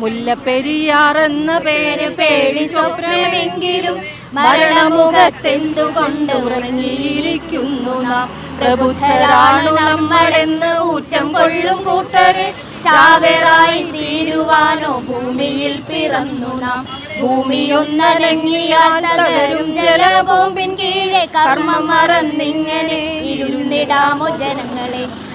മുല്ലപ്പെരിയാർ എന്ന പേര് പേടി സ്വപ്നമെങ്കിലും മരണമുഖത്തെന്തുകൊണ്ട് ഉറങ്ങിയിരിക്കുന്നു നാം? പ്രബുദ്ധരാണു നമ്മളെന്ന് ഊറ്റം കൊള്ളും കൂട്ടരെ. ചാവേറായി തീരുവാനോ ഭൂമിയിൽ പിറന്നു നാം? ഭൂമിയൊന്നനങ്ങിയാൽ തകരും ജലബോംബിൻ കീഴെ കർമ്മം മറന്നിങ്ങനെ ഇരുന്നിടാമോ ജനങ്ങളെ?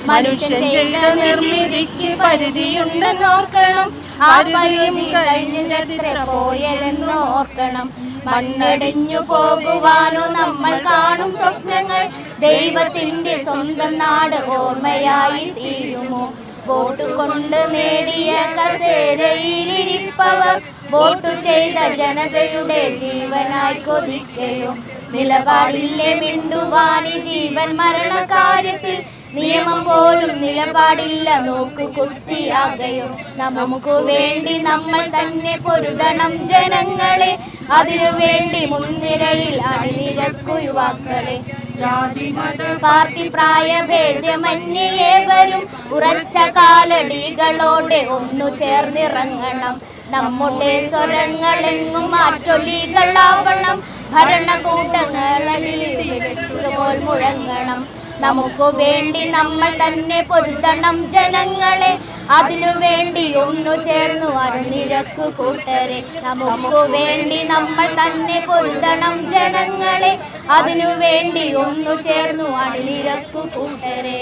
മനുഷ്യൻ ചെയ്ത നിർമ്മിതിക്ക് പരിധിയുണ്ടെന്നോർക്കണം. ആ പരിധി കഴിഞ്ഞതെത്ര പോയതെന്ന് ഓർക്കണം മണ്ണടിഞ്ഞു പോകുവാനോ നമ്മൾ കാണും സ്വപ്നങ്ങൾ. ദൈവത്തിന്റെ സ്വന്തം നാട് ഓർമ്മയായി തീരുമോ? വോട്ട് കൊണ്ട് നേടിയ കസേരയിലിരിപ്പവർ വോട്ട് ചെയ്ത ജനതയുടെ ജീവനായി കൊതിക്കയോ? നിലപാടില്ലേ മിണ്ടുവാനി ജീവൻ മരണ കാര്യത്തിൽ നിയമം പോലും നിലപാടില്ല. നോക്കു കുത്തിയാകയോ നമുക്ക് വേണ്ടി നമ്മൾ തന്നെ പൊരുതണം ജനങ്ങളെ. അതിനു വേണ്ടി മുൻനിരയിൽ അണിനിരക്കു യുവാക്കളെ പാർട്ടി പ്രായഭേദ്യമന്യേ വരും ഉറച്ച കാലടികളോടെ ഒന്നു ചേർന്നിറങ്ങണം. നമ്മുടെ സ്വരങ്ങളെങ്ങും മാറ്റൊലികളാവണം. ഭരണകൂട്ടങ്ങളിൽ മുഴങ്ങണം. നമുക്ക് വേണ്ടി നമ്മൾ തന്നെ പൊരുത്തണം ജനങ്ങളെ. അതിനു വേണ്ടി ഒന്നു ചേർന്നു അണിനിരക്കു കൂട്ടരെ. നമുക്ക് വേണ്ടി നമ്മൾ തന്നെ പൊരുത്തണം ജനങ്ങളെ. അതിനു വേണ്ടി ഒന്നു ചേർന്നു അണിനിരക്കു കൂട്ടരെ.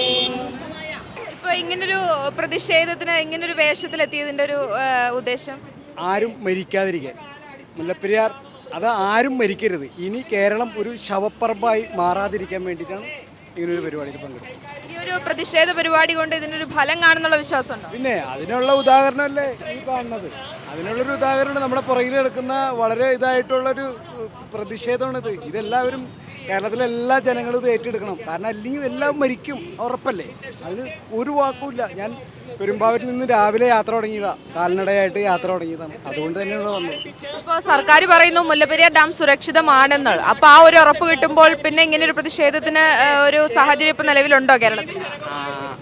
ഇപ്പൊ ഇങ്ങനൊരു പ്രതിഷേധത്തിന് ഇങ്ങനൊരു വേഷത്തിലെത്തിയതിന്റെ ഒരു ഉദ്ദേശം? ആരും മരിക്കാതിരിക്കാൻ. മുല്ലപ്പെരിയാർ അത് ആരും മരിക്കരുത്. ഇനി കേരളം ഒരു ശവപ്പറമ്പായി മാറാതിരിക്കാൻ വേണ്ടിയിട്ടാണ് ഇങ്ങനൊരു പരിപാടിയിൽ പങ്കെടുത്തത് ഈ ഒരു പ്രതിഷേധ പരിപാടി കൊണ്ട് ഇതിനൊരു ഫലം കാണുന്നുള്ള വിശ്വാസമുണ്ടോ? പിന്നെ അതിനുള്ള ഉദാഹരണമല്ലേ ഈ കാണുന്നത്? അതിനുള്ളൊരു ഉദാഹരണം നമ്മുടെ പുറകിൽ കിടക്കുന്ന വളരെ ഇതായിട്ടുള്ളൊരു പ്രതിഷേധമാണിത്. ഇതെല്ലാവരും കേരളത്തിലെ എല്ലാ ജനങ്ങളും ഇത് ഏറ്റെടുക്കണം. കാരണം അല്ലെങ്കിൽ എല്ലാം മരിക്കും. ഉറപ്പല്ലേ? അതിന് ഒരു വാക്കുമില്ല. ഞാൻ പെരുമ്പാവൂരിൽ നിന്ന് രാവിലെ യാത്ര തുടങ്ങിയതാ. കാൽനടയായിട്ട് യാത്ര തുടങ്ങിയതാണ്. അതുകൊണ്ട് തന്നെയാണ് വന്നത്. ഇപ്പോൾ സർക്കാർ പറയുന്നു മുല്ലപ്പെരിയാർ ഡാം സുരക്ഷിതമാണെന്ന്. അപ്പോൾ ആ ഒരു ഉറപ്പ് കിട്ടുമ്പോൾ പിന്നെ ഇങ്ങനെ ഒരു പ്രതിഷേധത്തിന് ഒരു സാഹചര്യം ഇപ്പോൾ നിലവിലുണ്ടോ കേരളത്തിൽ?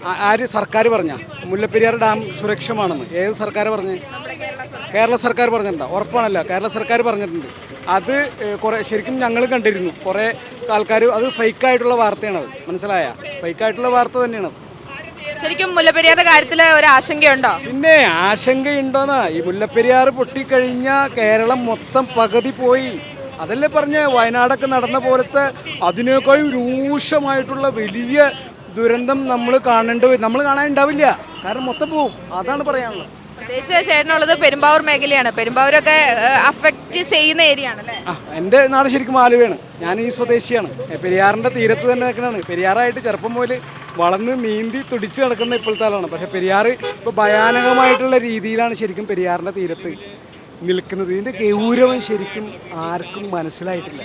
ആ- ആര് സർക്കാർ പറഞ്ഞ? മുല്ലപ്പെരിയാർ ഡാം സുരക്ഷമാണെന്ന് ഏത് സർക്കാർ പറഞ്ഞ്? കേരള സർക്കാർ പറഞ്ഞിട്ടുണ്ട്? ഉറപ്പാണല്ല. കേരള സർക്കാർ പറഞ്ഞിട്ടുണ്ട്. അത് കുറേ ശരിക്കും ഞങ്ങൾ കണ്ടിരുന്നു. കുറേ ആൾക്കാർ അത് ഫേക്കായിട്ടുള്ള വാർത്തയാണത്. മനസ്സിലായ? ഫേക്കായിട്ടുള്ള വാർത്ത തന്നെയാണ് ശരിക്കും മുല്ലപ്പെരിയാറിന്റെ കാര്യത്തിൽ ഒരു ആശങ്കയുണ്ടോ? പിന്നെ ആശങ്കയുണ്ടോന്നാ? ഈ മുല്ലപ്പെരിയാർ പൊട്ടിക്കഴിഞ്ഞ കേരളം മൊത്തം പകുതി പോയി. അതല്ലേ പറഞ്ഞ? വയനാടൊക്കെ നടന്ന പോലത്തെ അതിനേക്കാളും രൂക്ഷമായിട്ടുള്ള വലിയ ദുരന്തം നമ്മൾ കാണേണ്ടി നമ്മൾ കാണാൻ കാണാനുണ്ടാവില്ല കാരണം മൊത്തം പോവും. അതാണ് പറയാനുള്ളത്. പ്രത്യേകിച്ച് ചേട്ടനുള്ളത് പെരുമ്പാവൂർ മേഖലയാണ്. പെരുമ്പാവൂരൊക്കെ അഫക്റ്റ് ചെയ്യുന്ന ഏരിയ ആണല്ലേ ആ നാട് ശരിക്കും ആലുവയാണ്. ഞാൻ ഈ സ്വദേശിയാണ്. പെരിയാറിന്റെ തീരത്ത് തന്നെ നിൽക്കുന്നതാണ്. പെരിയാറായിട്ട് ചെറുപ്പം മുതൽ വളർന്ന് നീന്തി തുടിച്ച് നടക്കുന്ന ഇപ്പോഴത്തെ ആളാണ്. പക്ഷേ പെരിയാർ ഇപ്പോൾ ഭയാനകമായിട്ടുള്ള രീതിയിലാണ് ശരിക്കും പെരിയാറിന്റെ തീരത്ത് നിൽക്കുന്നത്. ഇതിന്റെ ഗൗരവം ശരിക്കും ആർക്കും മനസ്സിലായിട്ടില്ല.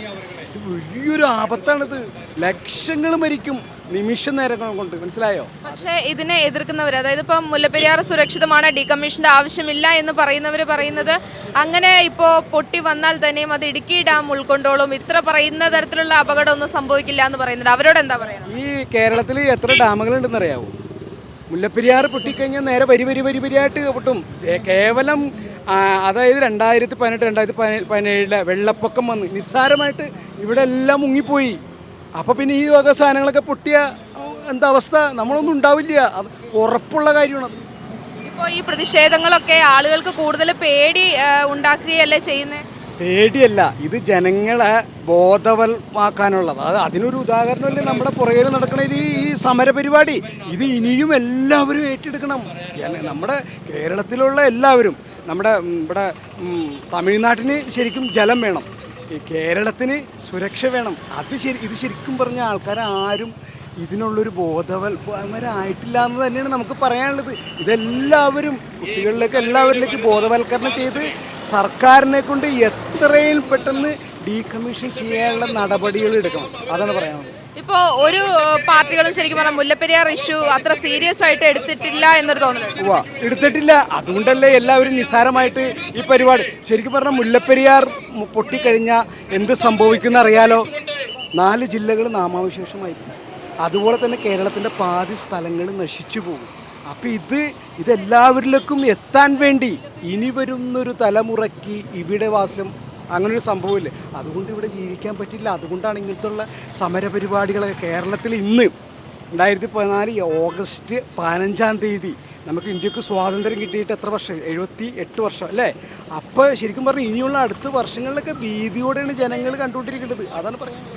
ഇത് വലിയൊരു ആപത്താണിത്. ലക്ഷങ്ങൾ മരിക്കും നിമിഷ നേരങ്ങൾ കൊണ്ട്. മനസ്സിലായോ? പക്ഷേ ഇതിനെ എതിർക്കുന്നവർ അതായത് ഇപ്പം മുല്ലപ്പെരിയാർ സുരക്ഷിതമാണ് ഡീകമ്മീഷന്റെ ആവശ്യമില്ല എന്ന് പറയുന്നവർ പറയുന്നത് അങ്ങനെ ഇപ്പോൾ പൊട്ടി വന്നാൽ തന്നെയും അത് ഇടുക്കി ഡാം ഉൾക്കൊണ്ടോളും. ഇത്ര പറയുന്ന തരത്തിലുള്ള അപകടമൊന്നും സംഭവിക്കില്ല എന്ന് പറയുന്നത്. അവരോട് എന്താ പറയുക ഈ കേരളത്തിൽ എത്ര ഡാമുകളുണ്ടെന്ന് അറിയാവോ മുല്ലപ്പെരിയാർ പൊട്ടിക്കഴിഞ്ഞാൽ നേരെ വരി വരി വരി വരിയായിട്ട് പൊട്ടും. കേവലം അതായത് രണ്ടായിരത്തി പതിനെട്ട് രണ്ടായിരത്തി പതിനേഴിലെ വെള്ളപ്പൊക്കം വന്ന് നിസ്സാരമായിട്ട് ഇവിടെ എല്ലാം മുങ്ങിപ്പോയി. അപ്പോൾ പിന്നെ ഈ വക സാധനങ്ങളൊക്കെ പൊട്ടിയ എന്താ അവസ്ഥ? നമ്മളൊന്നും ഉണ്ടാവില്ല. അത് ഉറപ്പുള്ള കാര്യമാണ് ഇപ്പോൾ ഈ പ്രതിഷേധങ്ങളൊക്കെ ആളുകൾക്ക് കൂടുതൽ പേടി ഉണ്ടാക്കുകയല്ലേ ചെയ്യുന്നത് പേടിയല്ല. ഇത് ജനങ്ങളെ ബോധവൽമാക്കാനുള്ളത്. അത് അതിനൊരു ഉദാഹരണമല്ലേ നമ്മുടെ പുറകിൽ നടക്കുന്ന ഈ ഈ സമര പരിപാടി ഇത് ഇനിയും എല്ലാവരും ഏറ്റെടുക്കണം. നമ്മുടെ കേരളത്തിലുള്ള എല്ലാവരും നമ്മുടെ ഇവിടെ തമിഴ്നാട്ടിന് ശരിക്കും ജലം വേണം. കേരളത്തിന് സുരക്ഷ വേണം. അത് ശരി ഇത് ശരിക്കും പറഞ്ഞ ആൾക്കാർ ആരും ഇതിനുള്ളൊരു ബോധവൽപരമായിട്ടില്ല എന്ന് തന്നെയാണ് നമുക്ക് പറയാനുള്ളത്. ഇതെല്ലാവരും കുട്ടികളിലേക്ക് എല്ലാവരിലേക്ക് ബോധവൽക്കരണം ചെയ്ത് സർക്കാരിനെ കൊണ്ട് എത്രയും പെട്ടെന്ന് ഡീകമ്മീഷൻ ചെയ്യാനുള്ള നടപടികൾ എടുക്കണം. അതാണ് പറയാനുള്ളത്. ഇപ്പോൾ ഒരു പാർട്ടികളും ശരിക്കും പറഞ്ഞാൽ മുല്ലപ്പെരിയാർ ഇഷ്യൂ അത്ര സീരിയസ് ആയിട്ട് എടുത്തിട്ടില്ല എന്നൊരു തോന്നുന്നു എടുത്തിട്ടില്ല. അതുകൊണ്ടല്ലേ എല്ലാവരും നിസ്സാരമായിട്ട് ഈ പരിപാടി. ശരിക്കും പറഞ്ഞാൽ മുല്ലപ്പെരിയാർ പൊട്ടിക്കഴിഞ്ഞാൽ എന്ത് സംഭവിക്കുന്ന അറിയാലോ നാല് ജില്ലകൾ നാമാവശേഷമായി. അതുപോലെ തന്നെ കേരളത്തിന്റെ പാതി സ്ഥലങ്ങൾ നശിച്ചു പോകും. അപ്പം ഇത് ഇതെല്ലാവരിലേക്കും എത്താൻ വേണ്ടി ഇനി വരുന്നൊരു തലമുറയ്ക്ക് ഇവിടെ വാസം അങ്ങനൊരു സംഭവമില്ല? അതുകൊണ്ട് ഇവിടെ ജീവിക്കാൻ പറ്റില്ല. അതുകൊണ്ടാണ് ഇങ്ങനത്തുള്ള സമരപരിപാടികളൊക്കെ കേരളത്തിൽ ഇന്ന് രണ്ടായിരത്തി പതിനാല് ഓഗസ്റ്റ് പതിനഞ്ചാം തീയതി നമുക്ക് ഇന്ത്യയ്ക്ക് സ്വാതന്ത്ര്യം കിട്ടിയിട്ട് എത്ര വർഷം? എഴുപത്തി എട്ട് വർഷം അല്ലേ? അപ്പോൾ ശരിക്കും പറഞ്ഞാൽ ഇനിയുള്ള അടുത്ത വർഷങ്ങളിലൊക്കെ ഭീതിയോടെയാണ് ജനങ്ങൾ കണ്ടുകൊണ്ടിരിക്കേണ്ടത്. അതാണ് പറയാനുള്ളത്.